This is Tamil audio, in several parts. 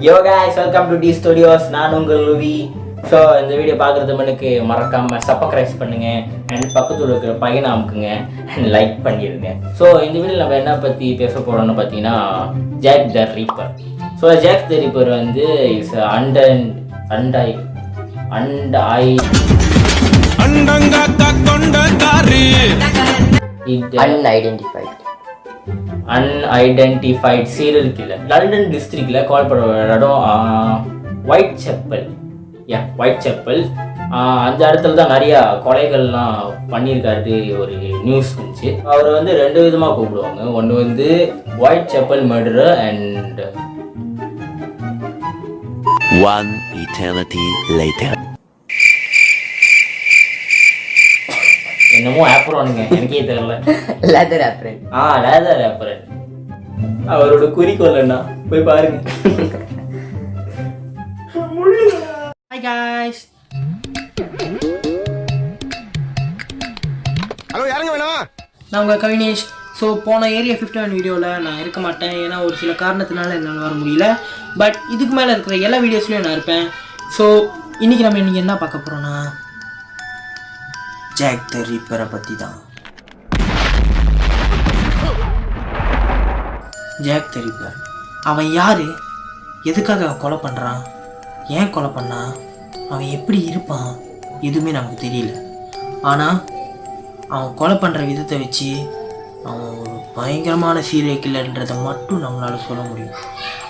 Yo guys welcome to T studios நான் உங்கள் லுவி ஸோ இந்த வீடியோ பார்க்குறது மனுக்கு மறக்காம சப்ஸ்கிரைப் பண்ணுங்க. அண்ட் பக்கத்தில் இருக்கிற பையனை அமுக்குங்க. அண்ட் லைக் பண்ணிடுங்க. ஸோ இந்த வீடியோ நம்ம என்ன பற்றி பேச போகிறோம்னு பார்த்தீங்கன்னா Jack the Ripper so Jack the Ripper வந்து இஸ் அண்டன் அண்டாய் அண்ட் ஐ அண்டங்காக்கா கொண்டக்காரி unidentified unidentified serial killer London டிஸ்ட்ரிக்ட்ல கால் பண்ண ஒரு இடம் ஒயிட் செப்பல் யா ஒயிட் செப்பல் அந்த இடத்துல தான் நிறைய கொலைகள்லாம் பண்ணியிருக்காரு ஒரு நியூஸ் இருந்துச்சு அவர் வந்து ரெண்டு விதமாக கூப்பிடுவாங்க. ஒன்று வந்து white chappal murder and One eternity later. என்னமோ ஆப்ரோனுங்க எனக்கே தெரியல. லெதர் ஆப்ரன் ஆ லேதர் ஆப்பரன் அவரோட குறிக்கோள் என்ன? போய் பாருங்க. காய்ஸ் ஹலோ யாருங்க வேணும் நான் உங்கள் கவினேஷ். ஸோ போன ஏரியா ஃபிஃப்டி ஒன் வீடியோவில் நான் இருக்க மாட்டேன். ஏன்னா ஒரு சில காரணத்தினால என்னால் வர முடியல. பட் இதுக்கு மேலே இருக்கிற எல்லா வீடியோஸ்லையும் நான் இருப்பேன். ஸோ இன்றைக்கி நம்ம இன்றைக்கி என்ன பார்க்க போகிறோன்னா ஜாக் த ரீப்பரை பற்றி தான் ஜாக் த ரீப்பர் அவன் யார்? எதுக்காக கொலை பண்ணுறான் ஏன் கொலை பண்ணான்? அவன் எப்படி இருப்பான் எதுவுமே நமக்கு தெரியல. ஆனால் அவன் கொலை பண்ணுற விதத்தை வச்சு அவன் ஒரு பயங்கரமான சீரியல் கில்லர்ன்றதை மட்டும் நம்மளால் சொல்ல முடியும்.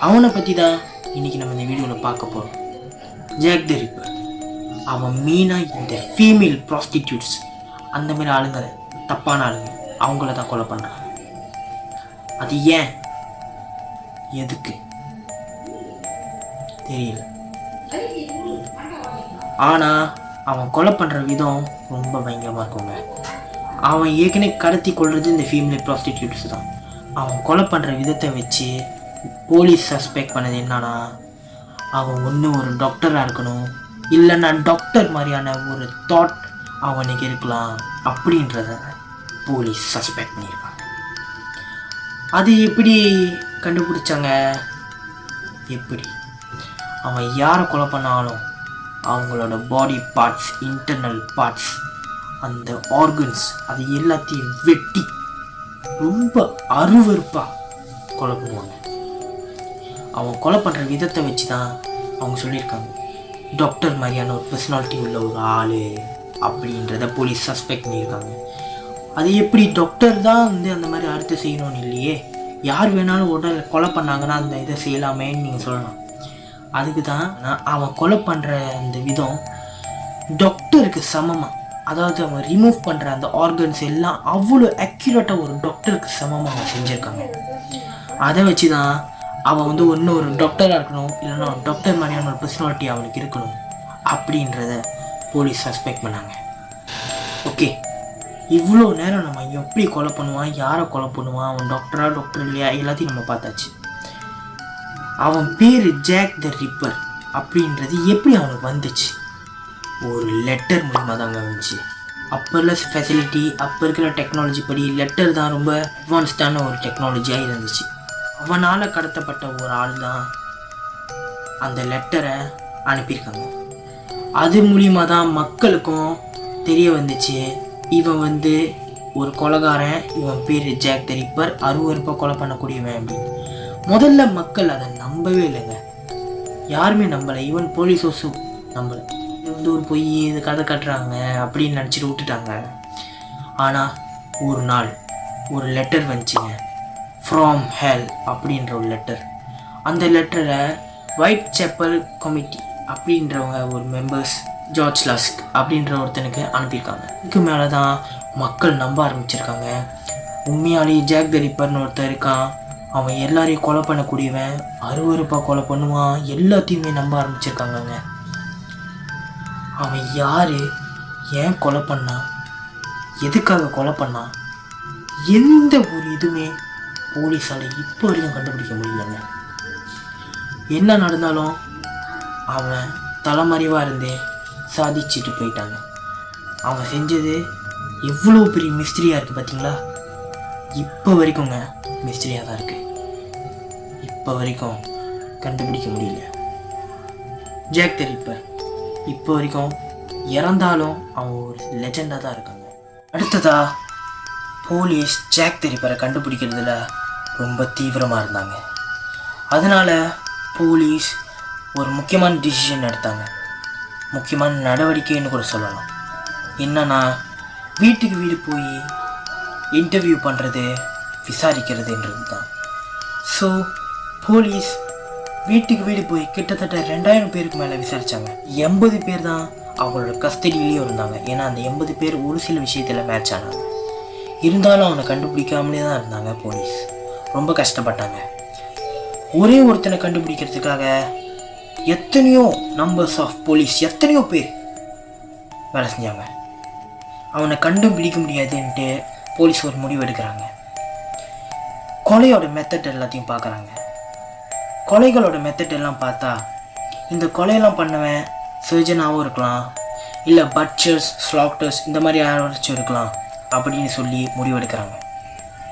அவனை பற்றி தான் இன்றைக்கி நம்ம இந்த வீடியோவில் பார்க்க போகிறோம் ஜாக் த ரிப்பர் அவன் மீனாக இந்த ஃபீமேல் ப்ராஸ்டிடியூட்ஸ் அந்த மாதிரி ஆளுங்க தப்பான ஆளுங்க. அவங்கள தான் கொலை பண்ணுறான் அது ஏன்? எதுக்கு? தெரியல. ஆனால் அவன் கொலை பண்ணுற விதம் ரொம்ப பயங்கரமாக இருக்குங்க. அவன் ஏற்கனவே கடத்தி கொள்வது இந்த ஃபீமேல் ப்ராஸ்டிடியூட்ஸ் தான். அவன் கொலை பண்ணுற விதத்தை வச்சு போலீஸ் சஸ்பெக்ட் பண்ணது என்னன்னா அவன் ஒன்று ஒரு டாக்டராக இருக்கணும் இல்லைன்னா டாக்டர் மாதிரியான ஒரு தாட் அவனுக்கு இருக்கலாம் அப்படின்றத போலீஸ் சஸ்பெக்ட் பண்ணியிருக்காங்க. அது எப்படி கண்டுபிடிச்சாங்க? எப்படி? அவன் யாரை கொலை பண்ணாலும் அவங்களோட பாடி பார்ட்ஸ் இன்டர்னல் பார்ட்ஸ் அந்த ஆர்கன்ஸ் அது எல்லாத்தையும் வெட்டி ரொம்ப அருவருப்பாக கொலை பண்ணுவாங்க. அவங்க கொலை பண்ணுற விதத்தை வச்சு தான் அவங்க சொல்லியிருக்காங்க. டாக்டர் மாதிரியான ஒரு பர்சனாலிட்டி உள்ள ஒரு ஆள் அப்படின்றத போலீஸ் சஸ்பெக்ட் பண்ணியிருக்காங்க. அது எப்படி டாக்டர் தான் வந்து அந்த மாதிரி அறுத்து செய்யணும்னு இல்லையே? யார் வேணாலும் உடல் கொலை பண்ணாங்கன்னா அந்த இதை செய்யலாமேன்னு நீங்கள் சொல்லலாம் அதுக்கு தான் நான் அவன் கொலை பண்ணுற அந்த விதம் டாக்டருக்கு சமமாக அதாவது அவன் ரிமூவ் பண்ணுற அந்த ஆர்கன்ஸ் எல்லாம் அவ்வளோ அக்யூரேட்டாக ஒரு டாக்டருக்கு சமமாக அவன் செஞ்சுருக்காங்க. அதை வச்சு தான் அவன் வந்து ஒன்று ஒரு டாக்டராக இருக்கணும் இல்லைன்னா ஒரு டாக்டர் மாதிரியான ஒரு பர்சனாலிட்டி அவனுக்கு இருக்கணும் அப்படின்றத போலீஸ் சஸ்பெக்ட் பண்ணாங்க. ஓகே இவ்வளோ நேரம் நம்ம எப்படி கொலை பண்ணுவான் யாரை கொலை பண்ணுவான் அவன் டாக்டரா டாக்டர் இல்லையா எல்லாத்தையும் நம்ம பார்த்தாச்சு. அவன் பேர் ஜாக் த ரிப்பர் அப்படின்றது எப்படி அவனுக்கு வந்துச்சு? ஒரு லெட்டர் மூலமாக தாங்க வந்துச்சு. அப்போ உள்ள ஃபெசிலிட்டி அப்போ இருக்கிற டெக்னாலஜி படி லெட்டர் தான் ரொம்ப அட்வான்ஸ்டான ஒரு டெக்னாலஜியாக இருந்துச்சு. அவனால் கடத்தப்பட்ட ஒரு ஆள் தான் அந்த லெட்டரை அனுப்பியிருக்காங்க. அது மூலியமா தான் மக்களுக்கும் தெரிய வந்துச்சு. இவன் வந்து ஒரு கொலைகாரன் இவன் பேர் ஜாக் த ரிப்பர் அருவருப்பாக கொலை பண்ணக்கூடியவன் அப்படின்னு. முதல்ல மக்கள் அதை நம்பவே இல்லைங்க. யாருமே நம்பலை. ஈவன் போலீஸ் ஹவுஸும் நம்பலை. இது வந்து ஒரு பொய் இது கதை கட்டுறாங்க அப்படின்னு நினச்சிட்டு விட்டுட்டாங்க. ஆனால் ஒரு நாள் ஒரு லெட்டர் வந்துச்சுங்க. ஃப்ராம் ஹெல் அப்படின்ற ஒரு லெட்டர் அந்த லெட்டரை ஒயிட் செப்பல் கமிட்டி அப்படின்றவங்க ஒரு மெம்பர்ஸ் ஜார்ஜ் லாஸ்க் அப்படின்ற ஒருத்தனுக்கு அனுப்பியிருக்காங்க. இதுக்கு மேலே தான் மக்கள் நம்ப ஆரம்பிச்சிருக்காங்க. உண்மையாலேயே ஜாக் த ரிப்பர்னு இருக்கான். அவன் எல்லாரையும் கொலை பண்ணக்கூடியவன் அருவருப்பாக கொலை பண்ணுவான் எல்லாத்தையுமே நம்ப ஆரம்பிச்சிருக்காங்கங்க. அவன் யார் ஏன் கொலை பண்ணான் எதுக்காக கொலை பண்ணான் எந்த ஒரு இதுவுமே போலீஸால் இப்போ வரைக்கும் கண்டுபிடிக்க முடியலங்க. என்ன நடந்தாலும் அவன் தலைமறைவாக இருந்தே சாதிச்சுட்டு போயிட்டாங்க. அவன் செஞ்சது எவ்வளோ பெரிய மிஸ்திரியாக இருக்குது பார்த்தீங்களா இப்போ வரைக்குங்க மிஸ்திரியாக தான் இருக்குது இப்போ வரைக்கும் கண்டுபிடிக்க முடியல. ஜாக் தெரிப்பர் இப்போ வரைக்கும் இறந்தாலும் அவன் ஒரு லெஜெண்டாக தான் இருக்காங்க. அடுத்ததா போலீஸ் ஜாக் தெரிப்பரை கண்டுபிடிக்கிறதுல ரொம்ப தீவிரமாக இருந்தாங்க. அதனால போலீஸ் ஒரு முக்கியமான டிசிஷன் எடுத்தாங்க. முக்கியமான நடவடிக்கைன்னு கூட சொல்லலாம். என்னன்னா வீட்டுக்கு வீடு போய் இன்டர்வியூ பண்ணுறது விசாரிக்கிறதுன்றது தான். ஸோ போலீஸ் வீட்டுக்கு வீடு போய் கிட்டத்தட்ட ரெண்டாயிரம் பேருக்கு மேலே விசாரித்தாங்க எண்பது பேர் தான் அவங்களோட கஸ்டடியிலையும் இருந்தாங்க. ஏன்னா அந்த எண்பது பேர் ஒரு சில விஷயத்தில் மேட்ச் ஆனாங்க இருந்தாலும் அவனை கண்டுபிடிக்காமலே தான் இருந்தாங்க போலீஸ். ரொம்ப கஷ்டப்பட்டாங்க. ஒரே ஒருத்தனை கண்டுபிடிக்கிறதுக்காக எத்தனையோ நம்பர்ஸ் ஆஃப் போலீஸ் எத்தனையோ பேர் வேலை செஞ்சாங்க. அவனை கண்டுபிடிக்க முடியாதுன்ட்டு போலீஸ் ஒரு முடிவு எடுக்கிறாங்க. கொலையோட மெத்தட் எல்லாத்தையும் பார்க்குறாங்க. கொலைகளோட மெத்தட் எல்லாம் பார்த்தா இந்த கொலையெல்லாம் பண்ணவன் சர்ஜனாகவும் இருக்கலாம் இல்லை பட்சர்ஸ் ஸ்லாக்டர்ஸ் இந்த மாதிரி யாராச்சும் இருக்கலாம் அப்படின்னு சொல்லி முடிவெடுக்கிறாங்க.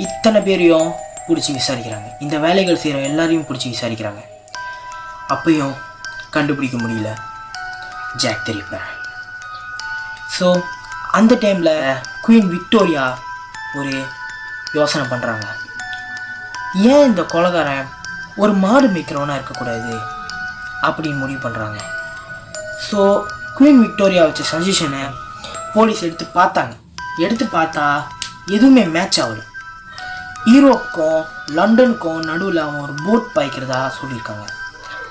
இத்தனை பேரையும் பிடிச்சி விசாரிக்கிறாங்க. இந்த வேலைகள் செய்கிற எல்லாரையும் பிடிச்சி விசாரிக்கிறாங்க. அப்பையும் கண்டுபிடிக்க முடியல. ஜாக் தெரிவிப்பேன் ஸோ அந்த டைமில் குயின் விக்டோரியா ஒரு யோசனை பண்ணுறாங்க ஏன் இந்த கொலகாரன் ஒரு மாடு மேய்க்கிறவனாக இருக்கக்கூடாது அப்படின்னு முடிவு பண்ணுறாங்க ஸோ குயின் விக்டோரியா வச்ச சஜஷனை போலீஸ் எடுத்து பார்த்தாங்க. எடுத்து பார்த்தா எதுவுமே மேட்ச் ஆகல. ஈரோப்புக்கும் லண்டனுக்கும் நடுவில் அவன் ஒரு போட் பாய்க்கிறதா சொல்லியிருக்காங்க.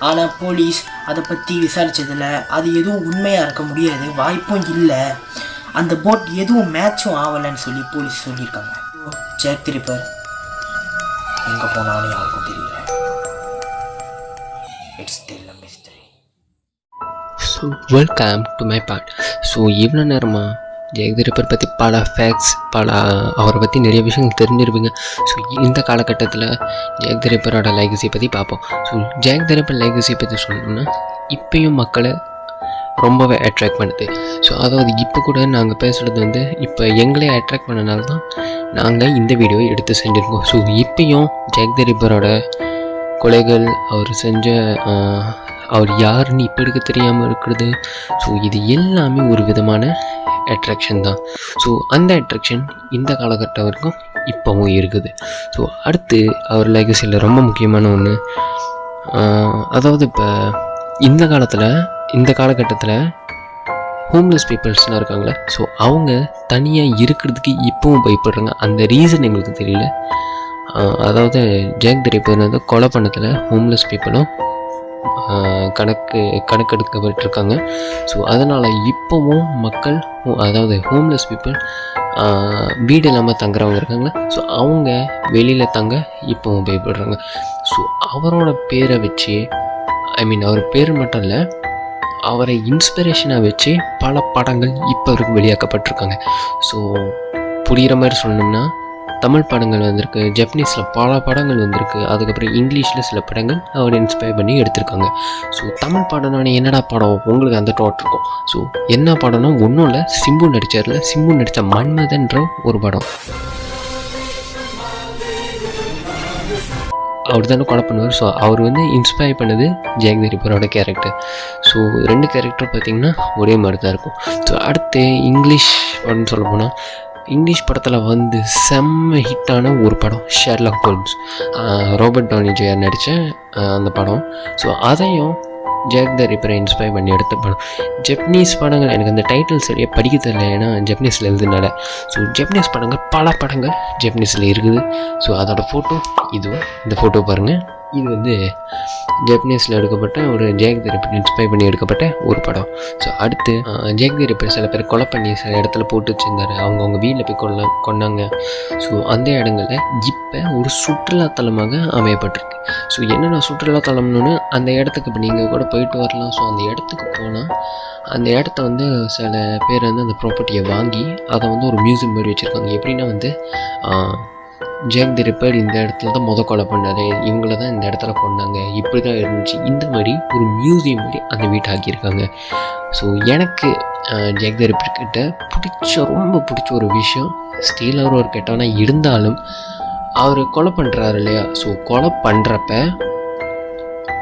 ஆனால் போலீஸ் அதை பற்றி விசாரித்ததில் அது எதுவும் உண்மையாக இருக்க முடியாது வாய்ப்பும் இல்லை. அந்த போட் எதுவும் மேட்சும் ஆகலைன்னு சொல்லி போலீஸ் சொல்லியிருக்காங்க. ஜெக் எங்கே போனாலும் யாருக்கும் தெரியல. It's still a mystery so welcome to my part so இவ்வளோ நேரமாக ஜெயதிரப்பர் பற்றி பல ஃபேக்ட்ஸ் பல அவரை பற்றி நிறைய விஷயங்கள் தெரிஞ்சிருப்பீங்க. ஸோ இந்த காலகட்டத்தில் ஜெயதிரப்பரோட லைகசியை பற்றி பார்ப்போம். ஸோ ஜெயதிரப்பர் லைகசியை பற்றி சொல்லணும்னா இப்பயும் மக்களை ரொம்பவே அட்ராக்ட் பண்ணுது. ஸோ அதாவது இப்போ கூட நாங்கள் பேசுகிறது வந்து இப்போ எங்களே அட்ராக்ட் பண்ணனால தான் நாங்கள் இந்த வீடியோவை எடுத்து செஞ்சுருக்கோம். ஸோ இப்பயும் ஜெயதிரப்பரோட கொலைகள் அவர் செஞ்ச அவர் யாருன்னு இப்போ எடுக்க தெரியாமல் இருக்கிறது. ஸோ இது எல்லாமே ஒரு விதமான அட்ராக்ஷன் தான். ஸோ அந்த அட்ராக்ஷன் இந்த காலகட்டம் வரைக்கும் இப்போவும் இருக்குது. ஸோ அடுத்து அவர் லெகசியில் ரொம்ப முக்கியமான ஒன்று அதாவது இப்போ இந்த காலத்தில் இந்த காலகட்டத்தில் ஹோம்லெஸ் பீப்புள்ஸ்லாம் இருக்காங்களே ஸோ அவங்க தனியாக இருக்கிறதுக்கு இப்போவும் பயப்படுறாங்க. அந்த ரீசன் எங்களுக்கு தெரியல. அதாவது ஜேக் திரைப்பர் வந்து கொலை பண்ணதில் ஹோம்லெஸ் பீப்புளும் கணக்கு கணக்கெடுக்கப்பட்டிருக்காங்க. ஸோ அதனால் இப்போவும் மக்கள் அதாவது ஹோம்லெஸ் பீப்புள் வீடு இல்லாமல் தங்குறவங்க இருக்காங்களா ஸோ அவங்க வெளியில் தங்க இப்போவும் பயப்படுறாங்க. ஸோ அவரோட பேரை வச்சு ஐ மீன் அவர் பேர் மட்டும் இல்லை அவரை இன்ஸ்பிரேஷனாக வச்சு பல படங்கள் இப்போ வரைக்கும் வெளியாக்கப்பட்டிருக்காங்க. ஸோ புரிகிற மாதிரி சொல்லணும்னா தமிழ் படங்கள் வந்திருக்கு ஜப்பனீஸில் பல படங்கள் வந்திருக்கு அதுக்கப்புறம் இங்கிலீஷில் சில படங்கள் அவர் இன்ஸ்பயர் பண்ணி எடுத்திருக்காங்க. ஸோ தமிழ் படம்னா என்னடா படம்? உங்களுக்கு அந்த டாட் இருக்கும். ஸோ என்ன படம்னா ஒன்றும் இல்லை சிம்பு நடித்ததில் சிம்பு நடித்த மன்மதன்ற ஒரு படம். அவர் தானே கொலை பண்ணுவார். ஸோ அவர் வந்து இன்ஸ்பயர் பண்ணது ஜெயக் திரிபரோட கேரக்டர் ஸோ ரெண்டு கேரக்டர் பார்த்தீங்கன்னா ஒரே மாதிரி தான் இருக்கும். ஸோ அடுத்து இங்கிலீஷ் படம்னு சொல்ல போனால் இங்கிலீஷ் படத்தில் வந்து செம்ம ஹிட்டான ஒரு படம் Sherlock Holmes Robert Downey junior நடித்த அந்த படம். ஸோ அதையும் ஜாக் த ரிப்பரை இன்ஸ்பயர் பண்ணி எடுத்த படம். ஜப்பனீஸ் படங்கள் எனக்கு அந்த டைட்டில் சரியாக படிக்க தெரியல. ஏன்னா ஜப்பனீஸில் எழுதுனால ஸோ ஜப்பனீஸ் படங்கள் பல படங்கள் ஜப்பனீஸில் இருக்குது. ஸோ அதோட ஃபோட்டோ இதுவும் இந்த ஃபோட்டோ பாருங்கள் இது வந்து ஜப்பனீஸில் எடுக்கப்பட்ட ஒரு ஜெயக் திரைப்பர் இன்ஸ்பயர் பண்ணி எடுக்கப்பட்ட ஒரு படம். ஸோ அடுத்து அஹ், ஜெயக் சில பேர் கொலை பண்ணி சில இடத்துல போட்டு வச்சிருந்தாரு. அவங்கவுங்க வீட்டில் போய் கொல்ல கொண்டாங்க ஸோ அந்த இடங்களில் இப்போ ஒரு சுற்றுலாத்தலமாக அமையப்பட்டிருக்கு. ஸோ என்னென்ன சுற்றுலாத்தலம்னு அந்த இடத்துக்கு இப்போ நீங்கள் கூட போயிட்டு வரலாம். ஸோ அந்த இடத்துக்கு போனால் அந்த இடத்த வந்து சில பேர் வந்து அந்த ப்ராப்பர்ட்டியை வாங்கி அதை வந்து ஒரு மியூசியம் மாதிரி வச்சுருக்காங்க. எப்படின்னா வந்து ஜேக் தி ரிப்பர் இந்த இடத்துல தான் முத கொலை பண்ணாரு. இவங்கள தான் இந்த இடத்துல கொண்டாங்க இப்படி தான் இருந்துச்சு. இந்த மாதிரி ஒரு மியூசியம் மாதிரி அந்த வீட்டை ஆக்கியிருக்காங்க. ஸோ எனக்கு அஹ், ஜேக் தி ரிப்பர் கிட்ட பிடிச்ச ரொம்ப பிடிச்ச ஒரு விஷயம் ஸ்டீல் அவர் ஒரு கெட்டவனா இருந்தாலும் அவர் கொலை பண்ணுறாரு இல்லையா? ஸோ கொலை பண்ணுறப்ப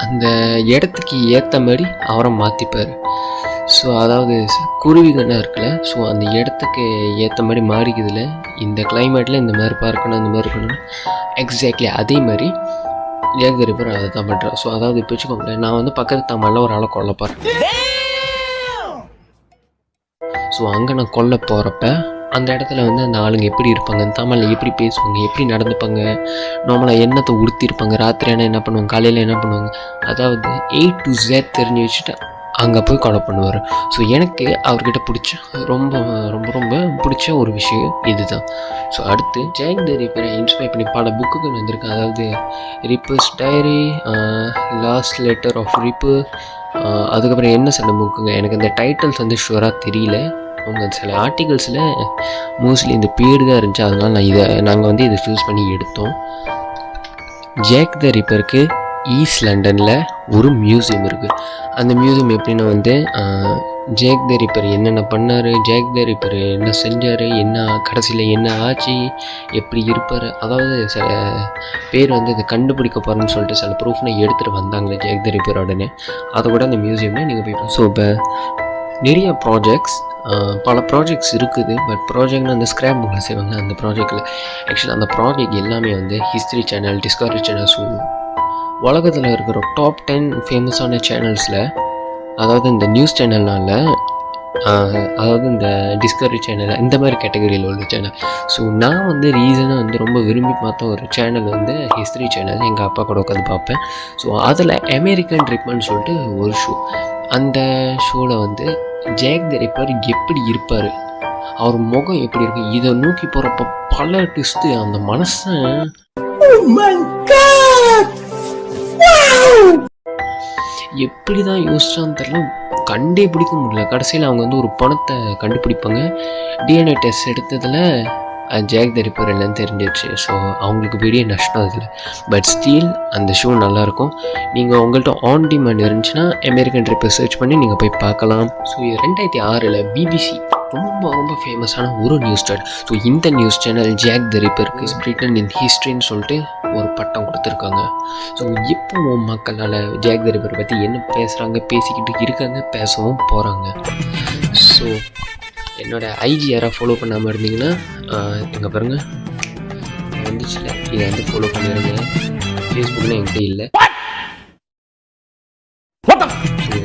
அந்த இடத்துக்கு ஏற்ற மாதிரி அவரை மாற்றிப்பார் ஸோ அதாவது குருவிகள்னா இருக்குல்ல? ஸோ அந்த இடத்துக்கு ஏற்ற மாதிரி மாறிக்குதுல இந்த கிளைமேட்டில் இந்த மாதிரி பார்க்கணும் இந்த மாதிரி இருக்கணும் எக்ஸாக்ட்லி அதே மாதிரி ஏகரி பேர் அதை தான் பண்ணுறேன் ஸோ அதாவது இப்போ வச்சுக்கோங்களேன் நான் வந்து பக்கத்து தமிழில் ஒரு ஆளை கொல்ல போகிறேன் ஸோ அங்கே நான் கொல்ல போகிறப்ப அந்த இடத்துல வந்து அந்த ஆளுங்க எப்படி இருப்பாங்க? தமிழில் எப்படி பேசுவாங்க? எப்படி நடந்துப்பாங்க? நார்மலாக என்னத்தை உடுத்திருப்பாங்க? ராத்திரி ஆனால் என்ன பண்ணுவாங்க? காலையில் என்ன பண்ணுவாங்க? அதாவது ஏ டு ஜெட் தெரிஞ்சு வச்சுட்டு அங்கே போய் கொலை பண்ணுவார். ஸோ எனக்கு அவர்கிட்ட பிடிச்ச ரொம்ப ரொம்ப ரொம்ப பிடிச்ச ஒரு விஷயம் இதுதான். ஸோ அடுத்து ஜெயக் த ரிப்பரை இன்ஸ்பைர் பண்ணி பல புக்குகள் வந்திருக்கு. அதாவது Ripper's diary last letter of ரிப்பு அதுக்கப்புறம் என்ன சில புக்குங்க எனக்கு இந்த டைட்டில்ஸ் வந்து ஷுவராக தெரியல. அவங்க சில ஆர்டிகல்ஸில் மோஸ்ட்லி இந்த பேர் தான் இருந்துச்சு. அதனால் நான் இதை நாங்கள் வந்து இதை சூஸ் பண்ணி எடுத்தோம். ஜேக் த ரிப்பருக்கு ஈஸ்ட் லண்டனில் ஒரு மியூசியம் இருக்குது அந்த மியூசியம் எப்படின்னா வந்து ஜேக் த ரிப்பர் என்னென்ன பண்ணார் ஜேக் த ரிப்பர் என்ன செஞ்சார் என்ன கடைசியில் என்ன ஆச்சு எப்படி இருப்பார் அதாவது சில பேர் வந்து இதை கண்டுபிடிக்க போகிறேன்னு சொல்லிட்டு சில ப்ரூஃப்னை எடுத்துகிட்டு வந்தாங்களே ஜேக் த ரிப்பரோடனே அதை கூட அந்த மியூசியமில் நீங்கள் போய் ஸோ இப்போ நிறைய ப்ராஜெக்ட்ஸ் பல ப்ராஜெக்ட்ஸ் இருக்குது பட் ப்ராஜெக்ட்னு அந்த ஸ்க்ராப் புக்கில் செய்வாங்க. அந்த ப்ராஜெக்டில் ஆக்சுவலாக அந்த ப்ராஜெக்ட் எல்லாமே வந்து History channel Discovery channel so உலகத்தில் இருக்கிற டாப் டென் ஃபேமஸான சேனல்ஸில் அதாவது இந்த நியூஸ் சேனல்னால அதாவது இந்த டிஸ்கவரி சேனல் இந்த மாதிரி கேட்டகரியில் உள்ள சேனல் ஸோ நான் வந்து ரீசனாக வந்து ரொம்ப விரும்பி பார்த்த ஒரு சேனல் வந்து ஹிஸ்ட்ரி சேனல் எங்கள் அப்பா கூட உட்காந்து பார்ப்பேன். ஸோ அதில் அமெரிக்கன் ட்ரிப்னு சொல்லிட்டு ஒரு ஷோ அந்த ஷோவில் வந்து ஜேக் த ரிப்பர் எப்படி இருப்பார்? அவர் முகம் எப்படி இருக்கு இதை நோக்கி போகிறப்ப பல ட்விஸ்ட்டு அந்த மனசன் oh எப்படி தான் யோசிச்சான்னு தெரில கண்டே பிடிக்க முடியல. கடைசியில் அவங்க வந்து ஒரு பணத்தை கண்டுபிடிப்பாங்க. டிஎன்ஏ டெஸ்ட் எடுத்ததில் ஜேக் த ரிப்பர் எல்லாம் தெரிஞ்சிருச்சு. ஸோ அவங்களுக்கு பெரிய நஷ்டம் அதில் பட் ஸ்டீல் அந்த ஷோ நல்லாயிருக்கும். நீங்கள் உங்கள்கிட்ட ஆன் டிமாண்ட் இருந்துச்சுன்னா அமெரிக்கன் ட்ரிப்பை சர்ச் பண்ணி நீங்கள் போய் பார்க்கலாம். ஸோ இது ரெண்டாயிரத்தி ஆறில் பிபிசி ரொம்ப ரொம்ப ஃபேமஸான ஒரு நியூஸ் சேனல் ஸோ இந்த நியூஸ் சேனல் ஜேக் த ரிப்பருக்கு பிரிட்டன் இன் ஹிஸ்ட்ரின்னு சொல்லிட்டு ஒரு பட்டம் கொடுத்துருக்காங்க. ஸோ இப்போ மக்களால் ஜேக் த ரிப்பர் பற்றி என்ன பேசுகிறாங்க பேசிக்கிட்டு இருக்காங்க பேசவும் போகிறாங்க ஸோ என்னோடய ஐஜி யாராவது ஃபாலோ பண்ணாமல் இருந்தீங்கன்னா இங்கே பாருங்கள் வந்துச்சுல. இதை வந்து ஃபாலோ பண்ணிடுங்க ஃபேஸ்புக்கில் என்கிட்ட இல்லை.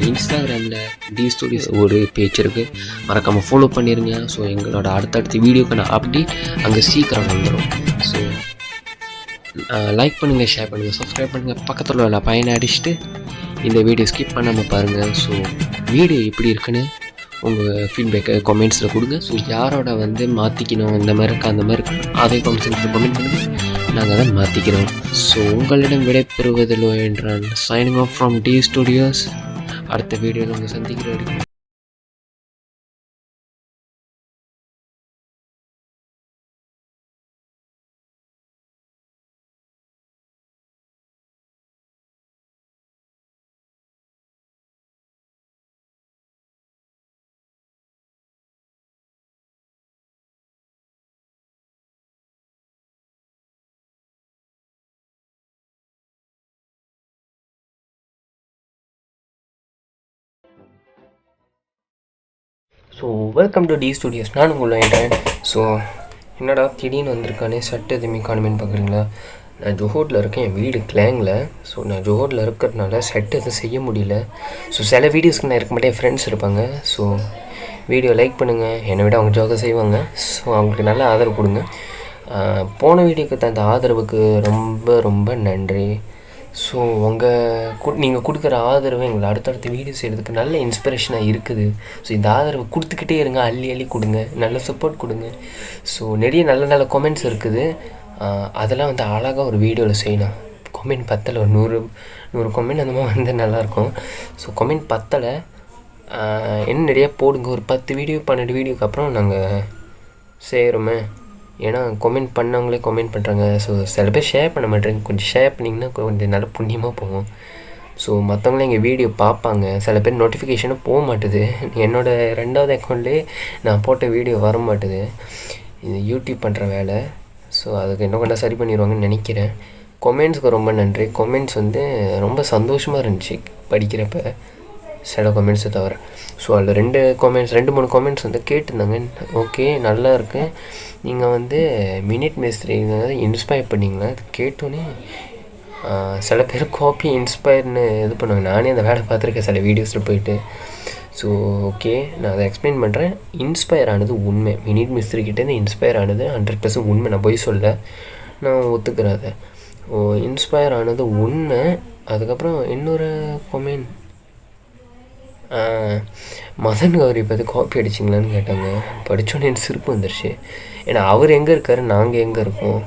இன்ஸ்டாகிராமில் டி ஸ்டோரிஸ் ஒரு பேஜ் இருக்குது மறக்காமல் ஃபாலோ பண்ணிடுங்க ஸோ எங்களோட அடுத்தடுத்த வீடியோக்கான அப்டேட் அங்கே சீக்கிரம் வந்துடும் ஸோ லைக் பண்ணுங்கள் ஷேர் பண்ணுங்கள் சப்ஸ்கிரைப் பண்ணுங்கள் பக்கத்தில் உள்ள பையனை அடிச்சுட்டு இந்த வீடியோ ஸ்கிப் பண்ணாமல் பாருங்கள் ஸோ வீடியோ எப்படி இருக்குன்னு உங்கள் ஃபீட்பேக்கை கமெண்ட்ஸில் கொடுங்க. ஸோ யாரோட வந்து மாற்றிக்கணும் இந்த மாதிரி இருக்கா அந்த மாதிரி இருக்கா அதை கமெண்ட்ஸில் கமெண்ட் பண்ணுங்கள் நாங்கள் அதை மாற்றிக்கிறோம் ஸோ உங்களிடம் விடைபெறுவதில் என்றான் signing off from T studios அடுத்த வீடியோவில் உங்களை சந்திக்கிற வரைக்கும். So welcome to T studios நான் உங்களை என்றேன் ஸோ என்னடா திடீர்னு வந்திருக்கானே? சட்டை எதுவுமே காணுமேனு பார்க்குறீங்களா? நான் ஜோஹோட்டில் இருக்கேன். என் வீடு கிளாங்கில் ஸோ நான் ஜோஹோட்டில் இருக்கிறதுனால செட் எதுவும் செய்ய முடியல. ஸோ சில வீடியோஸ்க்கு நான் இருக்க மாட்டேன். ஃப்ரெண்ட்ஸ் இருப்பாங்க. ஸோ வீடியோ லைக் பண்ணுங்கள் என்னை விட அவங்க ஜோக செய்வாங்க. ஸோ அவங்களுக்கு நல்ல ஆதரவு கொடுங்க. போன வீடியோக்கு தந்த ஆதரவுக்கு ரொம்ப ரொம்ப நன்றி. ஸோ உங்கள் கு நீங்கள் கொடுக்குற ஆதரவு எங்களை அடுத்தடுத்த வீடியோ செய்கிறதுக்கு நல்ல இன்ஸ்பிரேஷனாக இருக்குது. ஸோ இந்த ஆதரவு கொடுத்துக்கிட்டே இருங்க. அள்ளி அள்ளி கொடுங்க. நல்ல சப்போர்ட் கொடுங்க. ஸோ நிறைய நல்ல நல்ல கமெண்ட்ஸ் இருக்குது. அதெல்லாம் வந்து அழகாக ஒரு வீடியோவில் செய்யணும். கமெண்ட் பத்தலை. ஒரு நூறு நூறு கொமெண்ட் அந்த மாதிரி வந்து நல்லாயிருக்கும். ஸோ கமெண்ட் பத்தலை. என்ன நிறையா போடுங்க. ஒரு பத்து வீடியோ பன்னெண்டு வீடியோக்கு அப்புறம் நாங்கள் செய்கிறோமே ஏன்னா கமெண்ட் பண்ணவங்களே கமெண்ட் பண்ணுறாங்க ஸோ சில பேர் ஷேர் பண்ண மாட்டேங்க கொஞ்சம் ஷேர் பண்ணிங்கன்னா கொஞ்சம் நல்ல புண்ணியமாக போகும். ஸோ மற்றவங்களும் எங்கள் வீடியோ பார்ப்பாங்க. சில பேர் நோட்டிஃபிகேஷனும் போக மாட்டுது. என்னோடய ரெண்டாவது அக்கௌண்ட்லேயே நான் போட்ட வீடியோ வர மாட்டுது. இது யூடியூப் பண்ணுற வேலை. ஸோ அதுக்கு இன்னும் கொஞ்சம் சரி பண்ணிடுவாங்கன்னு நினைக்கிறேன். கொமெண்ட்ஸுக்கு ரொம்ப நன்றி. கொமெண்ட்ஸ் வந்து ரொம்ப சந்தோஷமாக இருந்துச்சு படிக்கிறப்ப. சில கமெண்ட்ஸை தவிர. ஸோ அதில் ரெண்டு கமெண்ட்ஸ் ரெண்டு மூணு கமெண்ட்ஸ் வந்து கேட்டிருந்தாங்க. ஓகே நல்லா இருக்கு. நீங்கள் வந்து மினிட் மேஸ்திரி இன்ஸ்பயர் பண்ணிங்களா? அது கேட்டோன்னே சில பேர் காப்பி இன்ஸ்பயர்னு இது பண்ணுவாங்க. நானே அந்த வேலை பார்த்துருக்கேன் சில வீடியோஸில் போயிட்டு. ஸோ ஓகே நான் அதை எக்ஸ்பிளைன் பண்ணுறேன் இன்ஸ்பயர் ஆனது உண்மை. மினிட் மிஸ்திரி கிட்டேருந்து இன்ஸ்பயர் ஆனது ஹண்ட்ரட் பர்சன்ட் உண்மை. நான் போய் சொல்ல நான் ஒத்துக்கிறேன் அதை ஓ இன்ஸ்பயர் ஆனது உண்மை. அதுக்கப்புறம் இன்னொரு கொமெண்ட் மதன் கௌரி பார்த்து காப்பி அடிச்சிங்களான்னு கேட்டாங்க. படித்தோன்னே எனக்கு சிரிப்பு வந்துருச்சு. ஏன்னா அவர் எங்கே இருக்கார் நாங்கள் எங்கே இருக்கோம்?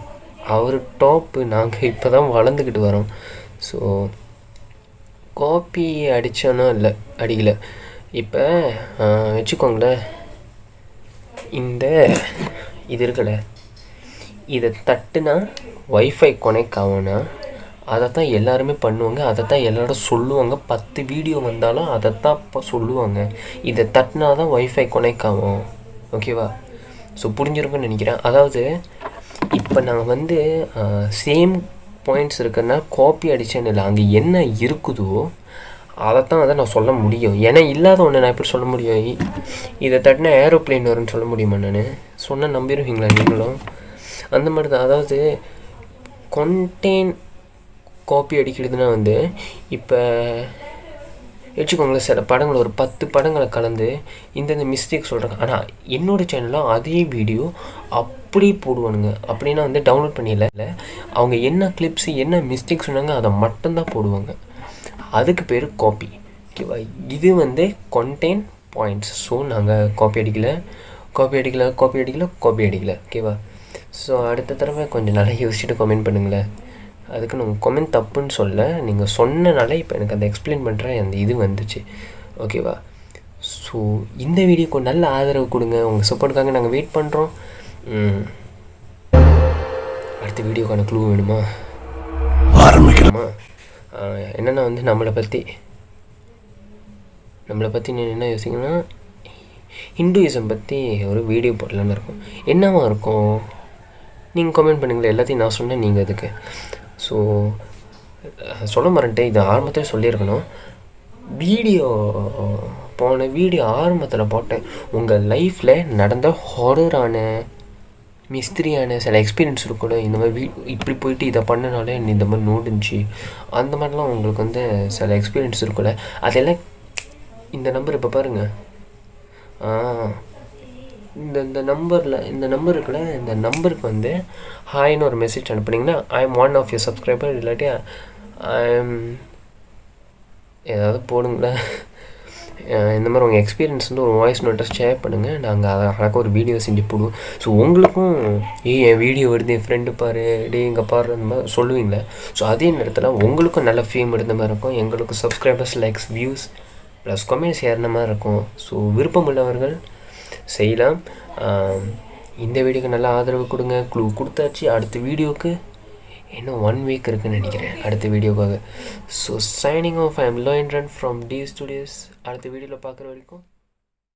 அவர் டாப்பு நாங்கள் இப்போ தான் வளர்ந்துக்கிட்டு வரோம். ஸோ காப்பி அடித்தோன்னா இல்லை அடிக்கல. இப்போ வச்சுக்கோங்களேன். இந்த இது இருக்கல இதை தட்டுனா வைஃபை கனெக்ட் ஆகும்னா அதை தான் எல்லாருமே பண்ணுவாங்க அதை தான் எல்லாரும் சொல்லுவாங்க. பத்து வீடியோ வந்தாலும் அதை தான் இப்போ சொல்லுவாங்க. இதை தட்டினா தான் ஒய்ஃபை கனெக்ட் ஆகும் ஓகேவா ஸோ புரிஞ்சிருக்குன்னு நினைக்கிறேன். அதாவது இப்போ நாங்கள் வந்து சேம் பாயிண்ட்ஸ் இருக்குன்னா காப்பி அடிச்சேன்னு இல்லை. அங்கே என்ன இருக்குதோ அதைத்தான் அதை நான் சொல்ல முடியும். ஏன்னா இல்லாத ஒன்று நான் எப்படி சொல்ல முடியும்? இதை தட்டினா ஏரோப்ளேன் வரும்னு சொல்ல முடியுமா நான்? சொன்னால் நம்பிடுவீங்களா நீங்களும்? அந்த மாதிரி தான். அதாவது கொண்டேன் காப்பி அடிக்கிறதுனா வந்து இப்போ வச்சுக்கோங்களேன் சில படங்கள் ஒரு பத்து படங்களை கலந்து இந்தந்த மிஸ்டேக் சொல்கிறாங்க ஆனால் என்னோட சேனலில் அதே வீடியோ அப்படி போடுவானுங்க. அப்படின்னா வந்து டவுன்லோட் பண்ணிடல அவங்க என்ன கிளிப்ஸ் என்ன மிஸ்டேக் சொன்னாங்க அதை மட்டும்தான் போடுவாங்க. அதுக்கு பேர் காப்பி ஓகேவா இது வந்து கொண்டெயின் பாயிண்ட்ஸ் ஸோ நாங்கள் காப்பி அடிக்கல காப்பி அடிக்கல காப்பி அடிக்கல காப்பி அடிக்கல. ஓகேவா ஸோ அடுத்த தடவை கொஞ்சம் நல்லா யோசிச்சுட்டு கமெண்ட் பண்ணுங்களேன். அதுக்கு நான் கமெண்ட் தப்புன்னு சொல்ல நீங்கள் சொன்னனால இப்போ எனக்கு அந்த எக்ஸ்பிளைன் பண்ணுற அந்த இது வந்துச்சு. ஓகேவா ஸோ இந்த வீடியோக்கு நல்ல ஆதரவு கொடுங்க. உங்கள் சப்போர்ட்டுக்காக நாங்கள் வெயிட் பண்ணுறோம் அடுத்த வீடியோக்கான க்ளூ வேணுமா? ஆரம்பிக்கலாமா. என்னென்னா வந்து நம்மளை பற்றி நம்மளை பற்றி நீ என்ன யோசிக்கணும்னா ஹிந்துயிசம் பற்றி ஒரு வீடியோ போடலான்னு இருக்கும். என்னவா இருக்கும்? நீங்கள் கமெண்ட் பண்ணுங்களேன். எல்லாத்தையும் நான் சொன்னேன் நீங்கள் அதுக்கு. ஸோ சொல்ல மாட்டேன் இது ஆரம்பத்தில் சொல்லியிருக்கணும். வீடியோ போன வீடியோ ஆரம்பத்தில் போட்டேன். உங்கள் லைஃப்பில் நடந்த ஹாரரான மிஸ்திரியான சில எக்ஸ்பீரியன்ஸ் இருக்கும்ல இந்த மாதிரி வீ இப்படி போயிட்டு இதை பண்ணனாலே இந்த மாதிரி நோண்டுச்சு. அந்த மாதிரிலாம் உங்களுக்கு வந்து சில எக்ஸ்பீரியன்ஸ் இருக்கும்ல அதெல்லாம் இந்த நம்பர் இப்போ பாருங்கள் ஆ இந்த இந்த நம்பரில் இந்த நம்பர் இருக்குல்ல இந்த நம்பருக்கு வந்து ஹாய்னு ஒரு message அனுப்புனீங்கன்னா I am one of your subscriber இல்லாட்டி ஐ எம் ஏதாவது போடுங்களேன். இந்த மாதிரி உங்கள் எக்ஸ்பீரியன்ஸ் வந்து ஒரு வாய்ஸ் நோட்டை ஷேர் பண்ணுங்கள் நாங்கள் அதை அழகாக ஒரு வீடியோ செஞ்சு போடுவோம். ஸோ உங்களுக்கும் ஏய் என் வீடியோ வருது என் ஃப்ரெண்டு பாரு டே இங்கே பாரு அந்த மாதிரி சொல்லுவீங்களே. ஸோ அதே நேரத்தில் உங்களுக்கும் நல்ல ஃபேம் இருந்த மாதிரி இருக்கும். எங்களுக்கும் subscribers likes views plus comments ஏறின மாதிரி இருக்கும். ஸோ விருப்பம் உள்ளவர்கள் செய்யலாம். இந்த வீடியோக்கு நல்லா ஆதரவு கொடுங்க. க்ளூ கொடுத்தாச்சு. அடுத்த வீடியோக்கு இன்னும் ஒன் வீக் இருக்குன்னு நினைக்கிறேன். அடுத்த வீடியோக்காக. So signing off I am low and ரன் ஃப்ரம் டி ஸ்டுடியோஸ் அடுத்த வீடியோவில் பார்க்குற வரைக்கும்